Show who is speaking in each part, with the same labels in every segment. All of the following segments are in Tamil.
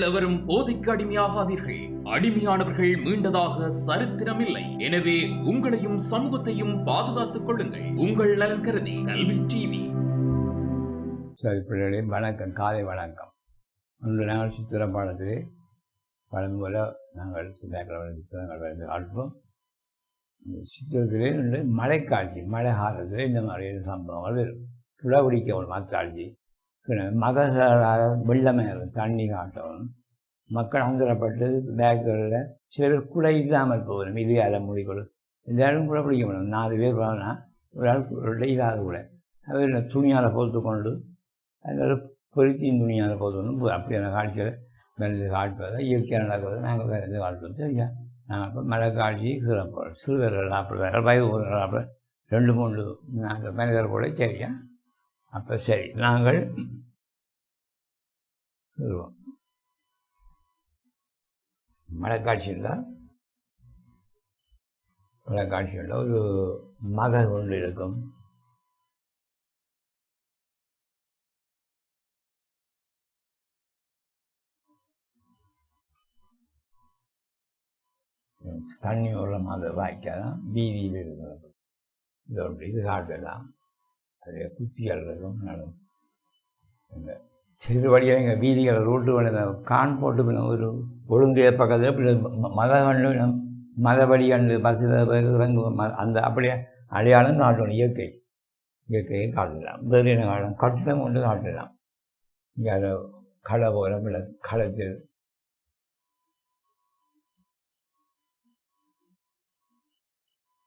Speaker 1: நீங்கள் எவரும் போதைக்கு அடிமையாகாதீர்கள். அடிமையானவர்கள் மீண்டதாக சரித்திரமில்லை. எனவே உங்களையும் சமூகத்தையும் பாதுகாத்துக் கொள்ளுங்கள். உங்கள் நலன் கருதி கல்வி டிவி.
Speaker 2: பிள்ளைகளே வணக்கம் காலை வணக்கம். ஒன்று நாங்கள் சித்திர பாடத்திலே வழங்கும் போல நாங்கள் சிந்தாக்கிழமை சித்திரங்கள் வந்து காட்டுவோம் சித்திரத்திலே மழைக்காட்சி மழை காலத்தில் இந்த மாதிரியான சம்பவங்கள் வரும். புலவடிக்க ஒரு மாத்தாட்சி மகசார வெள்ளமேறும் தண்ணி காட்டணும் மக்கள் அந்தரப்பட்டு பேக்குகளில் பேர் கூட இல்லாமல் போகணும். இது இல்லையால முடிக்கொள் எல்லாரும் கூட பிடிக்க முடியும். நாலு பேர் போனால் ஒரு ஆள் இல்லாத கூட அவர் துணியால் போட்டு கொண்டு அதில் பொருத்தியின் துணியால் போதும் அப்படியான காட்சிகளை வெள்ளது காட்டுவதை இயற்கையாக நடக்கிறது நாங்கள் வேறு எது காட்டுவது சரியா நாங்கள் இப்போ மழை காட்சி சிறப்பு சிறுவர்கள் அப்படி வேறு வயது அப்படி ரெண்டு மூன்று நாங்கள் மனிதர் கூட சரியா அப்போ சரி நாங்கள் வருவோம். மழைக்காட்சியில் மழைக்காட்சியில் ஒரு மகன் ஒன்று இருக்கும். தண்ணி உள்ள மாதிரி வாய்க்காதான் வீதியில் இருக்கிறது இது ஒன்று இது காட்டலாம் அதை குத்திகள் இருக்கும் நடும் இந்த சிறு வழியாக எங்கள் வீதிகளை ரோட்டு வழி கான் போட்டு பின்ன ஒரு ஒழுங்கு பக்கத்தில் இப்படி மத கண்டு மத வழி கண்டு பஸ்ஸில் இறங்கு அந்த அப்படியே அடையாளம் காட்டணும். இயற்கை. இயற்கையை காட்டலாம் வேறு என்ன காட்டலாம்? கட்டிடம் கொண்டு காட்டலாம் இங்கே அதை களை போல பிள்ளை களத்தில்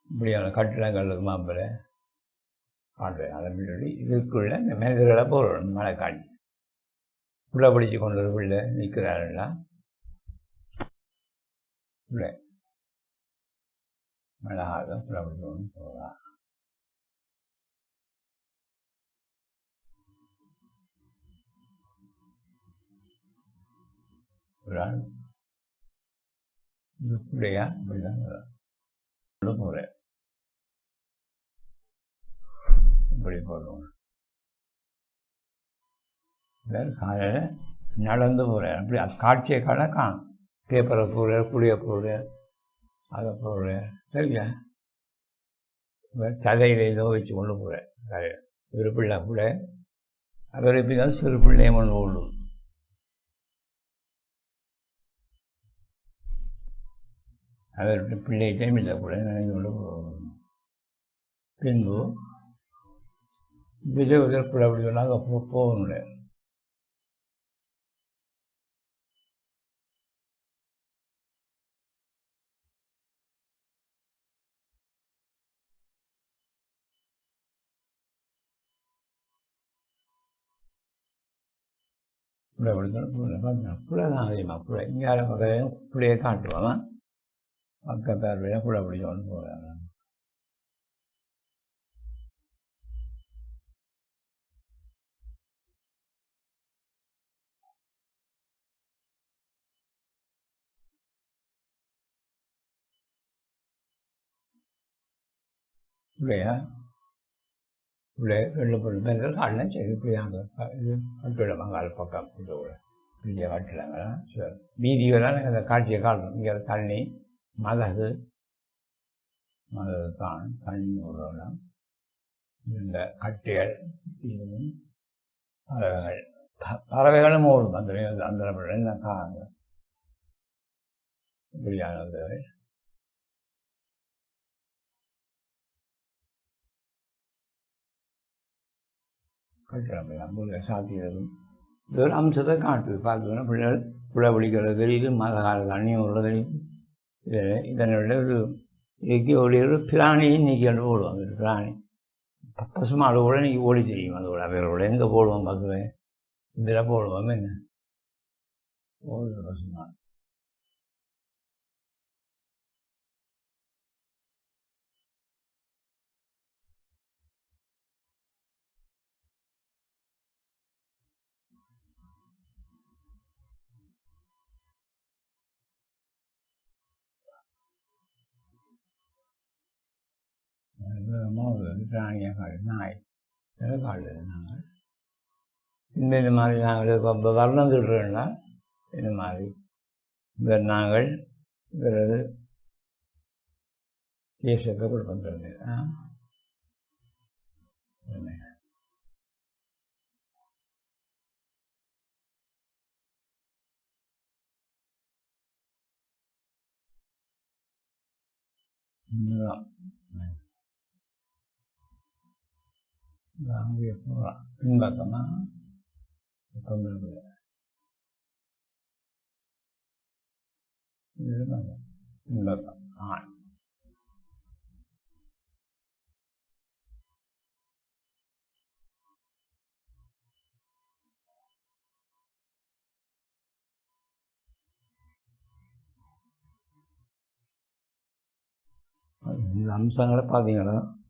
Speaker 2: இப்படியான கட்டிடங்கள் மாப்பிள்ளை காட்டுறேன் அதை முன்னாடி இதுக்குள்ள இந்த மனிதர்களை போகணும் மழை காட்டி. உள்ள பிடிச்சி கொண்டு உள்ள பிள்ளை நிற்கிறாருன்னா பிள்ளை மிளகாக உள்ள பிடிச்சி கொண்டு போகலாம் ஒரு ஆள் இப்படிதான் போகிறேன் இப்படி போடுவோம் காலையில் நடந்து போகிறேன் அப்படி காட்சியை காண காணும். பேப்பரை போடுறேன் புளியை போடுறேன் அதை போடுறேன் சரியா? தலையில் ஏதோ வச்சு கொண்டு போகிறேன் தலையில் ஒரு பிள்ளை கூட. அவர் இப்படி தான் சிறு பிள்ளையும் கொண்டு ஓடும் அவருடைய பிள்ளை டைம் இல்லை கூட நினைஞ்சு கொண்டு போகணும். பின்பு விஜய் உதர் பிள்ளை அப்படி சொன்னாங்க போ போகணும்ல பிள்ளை அப்படி சொன்ன பிள்ளை தான் அதிகமாக பிள்ளை இங்கே பக்கம் பிள்ளையை காட்டுவாங்க பக்க பேர் பிள்ளை அப்படி சொன்னு போகிறாங்க இல்லையா உள்ளே ரெண்டு மூணு பேர்கள் அண்ணன் இப்படியாங்க இது கட்டுவிட மங்கால் பக்கம் இந்த ஊர் இங்கே கட்டுறாங்க மீதியெல்லாம் அந்த காட்சியை காட்டணும் இங்கே தண்ணி மதகு மதகு தான் தண்ணி விடுறோம் இந்த கட்டியல் பறவைகள் பறவைகளும் ஓடும் அந்த அந்த என்ன காரணம் இப்படியானது கட்டுறாங்க. நம்ம சாத்தியதும். இது ஒரு அம்சத்தை காட்டு பார்க்கணும் பிள்ளைகள் புள்ள பிடிக்கிறது தெரியுது. மத கால தண்ணி விடுறது இது இதனுடைய ஒரு இயக்கி ஓடி ஒரு பிராணியை இன்னைக்கு வந்து போடுவாங்க. ஒரு பிராணி. ப- பசுமாடு கூட இன்னைக்கு ஓடி தெரியும். அது அதோட அவரோட எங்கே போடுவோம் பசுவை இதில் போடுவோம். என்ன? ஓடுது பசுமாடு மோது பிராணியாக காடு நாய் இதெல்லாம் நாங்கள் இந்த இந்த மாதிரி நாங்கள் இப்போ வர்ணம் திட்டுறோம்னா இந்த மாதிரி இவர் நாங்கள் இவரது கேசத்தை கொடுப்பது ஆ என்ன? இதுதான். இது அங்கே போகலாம்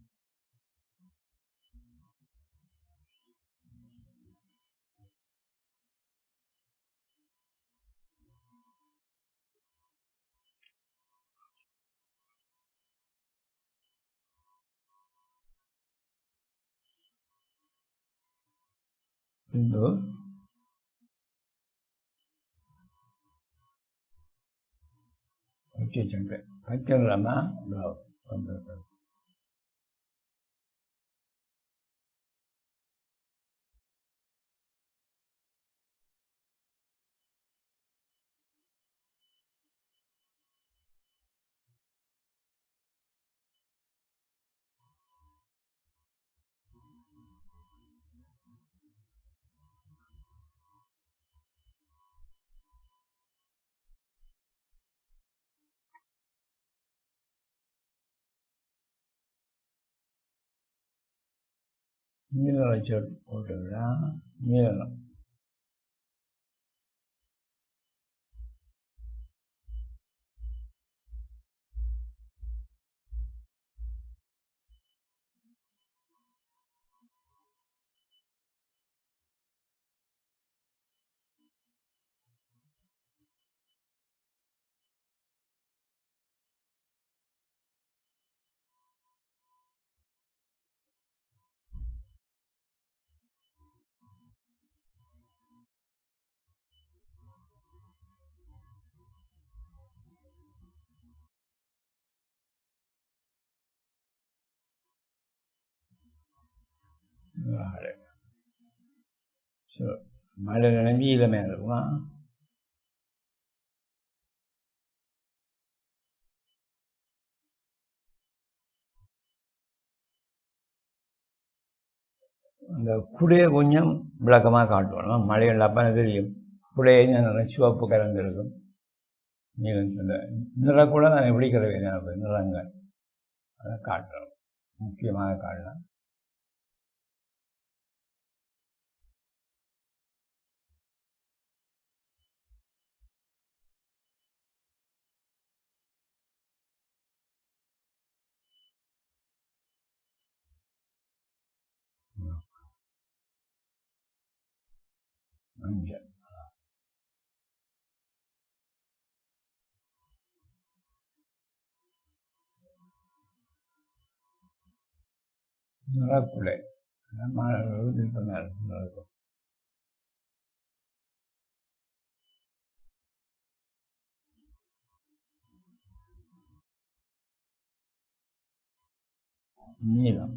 Speaker 2: Ừ. lần nữa ở chẳng vẹn phải chân là má. Đầu còn được. நீளம் வச்சு போட்டுக்கிறா நீளம் ஆறு ஸோ மழை நினைஞ்சி இளமே இருக்குமா அந்த குடையை கொஞ்சம் விளக்கமாக காட்டுவோம். மழை அப்போ தெரியும். குடையை நல்ல சிவப்பு கலந்துருக்கும் நீங்கள் அந்த நிற கூட நான் எப்படி கிடவேன் நிறங்க அதை காட்டுறோம் முக்கியமாக காட்டலாம். மஞ்சள் நிறக்குலை இருக்கும் நீளம்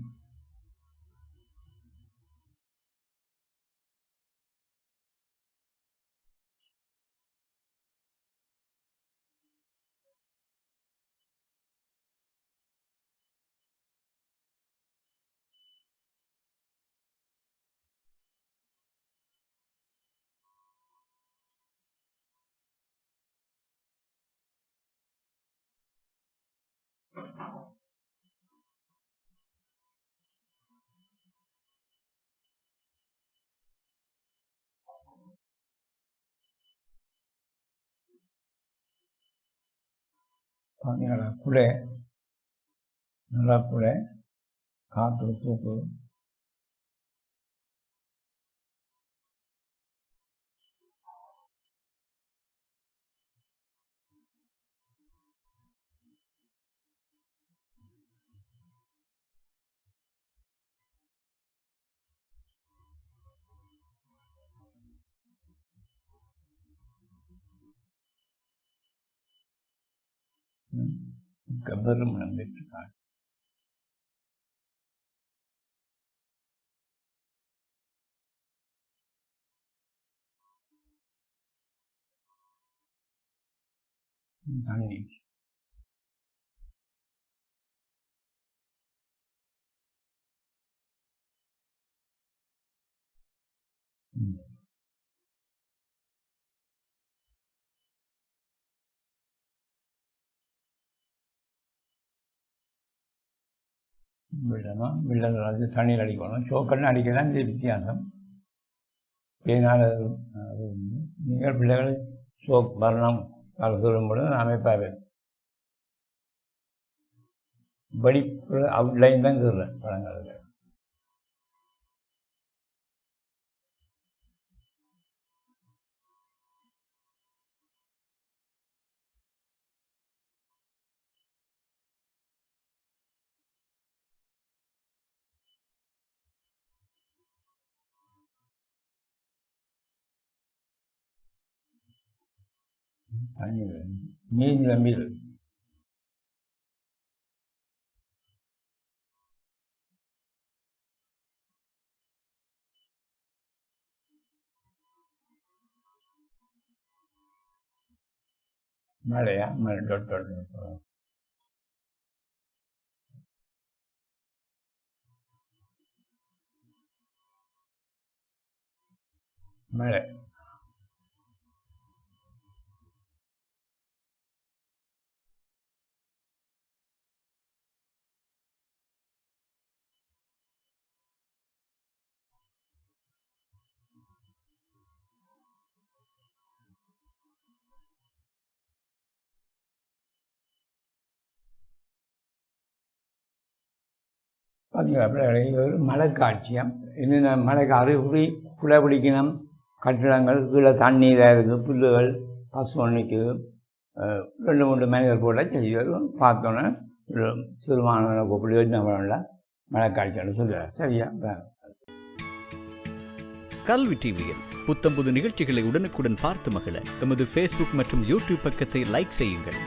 Speaker 2: பார்த்தீங்களா குடை நல்லா குடை காற்று தூக்கு. வெறும் நம்பிட்டு இருக்காங்க விடணும். வில்லங்கள் வந்து தண்ணீர் அடிக்கணும். சோக்கன்னு அடிக்கலாம் இது வித்தியாசம். இதனால் அது நீங்கள் பிள்ளைகள் சோப் வர்ணம் அது சொல்லும்போது அமைப்பாக படிப்பு அவுட்லைன் தான் சொல்கிறேன் படங்களுக்கு தண்ணி மீன் நம்பிடு மழையா மழை டொட் டொட் டொட். மழை பார்த்தீங்களா இது ஒரு மலை காட்சியம் என்னென்ன மலைக்கு அறிகுறி குலை பிடிக்கணும் கட்டிடங்கள் கீழே தண்ணி இதாக இருக்குது புல்லுகள் பசு நிற்குது ரெண்டு மூன்று மனிதர் போல செய்யும் பார்த்தோன்னே ஒரு சிறுமானவனை கூப்பிட்டு பண்ணல மலை காட்சின்னு சொல்லுவார் சரியா?
Speaker 3: கல்வி டிவியில் புத்தம்புது நிகழ்ச்சிகளை உடனுக்குடன் பார்த்து மகிழ. எமது ஃபேஸ்புக் மற்றும் யூடியூப் பக்கத்தை லைக் செய்யுங்கள்.